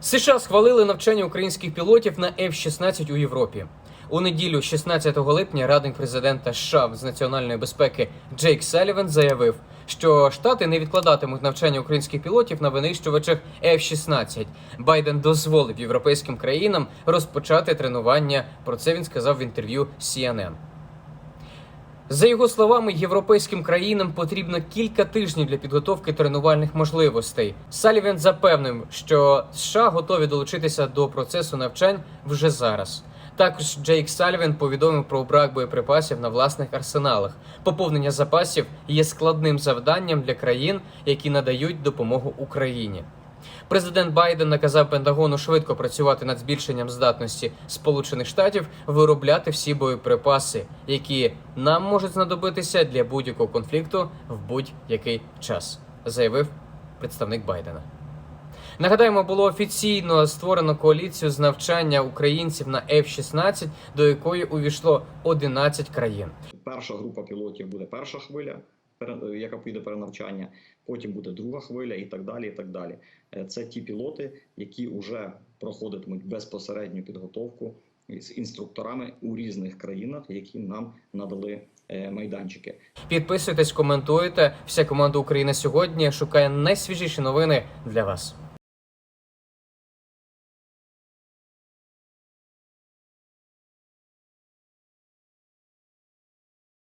США схвалили навчання українських пілотів на F-16 у Європі. У неділю, 16 липня, радник президента США з національної безпеки Джейк Саліван заявив, що штати не відкладатимуть навчання українських пілотів на винищувачах F-16. Байден дозволив європейським країнам розпочати тренування. Про це він сказав в інтерв'ю CNN. За його словами, європейським країнам потрібно кілька тижнів для підготовки тренувальних можливостей. Салівен запевнив, що США готові долучитися до процесу навчань вже зараз. Також Джейк Салівен повідомив про брак боєприпасів на власних арсеналах. Поповнення запасів є складним завданням для країн, які надають допомогу Україні. Президент Байден наказав Пентагону швидко працювати над збільшенням здатності Сполучених Штатів виробляти всі боєприпаси, які нам можуть знадобитися для будь-якого конфлікту в будь-який час, заявив представник Байдена. Нагадаємо, було офіційно створено коаліцію з навчання українців на F-16, до якої увійшло 11 країн. Перша група пілотів буде перша хвиля, яка піде перенавчання, потім буде друга хвиля і так далі. і так далі. Е, Це ті пілоти, які вже проходитимуть безпосередню підготовку з інструкторами у різних країнах, які нам надали е, майданчики. Підписуйтесь, коментуйте. Вся команда України сьогодні шукає найсвіжіші новини для вас.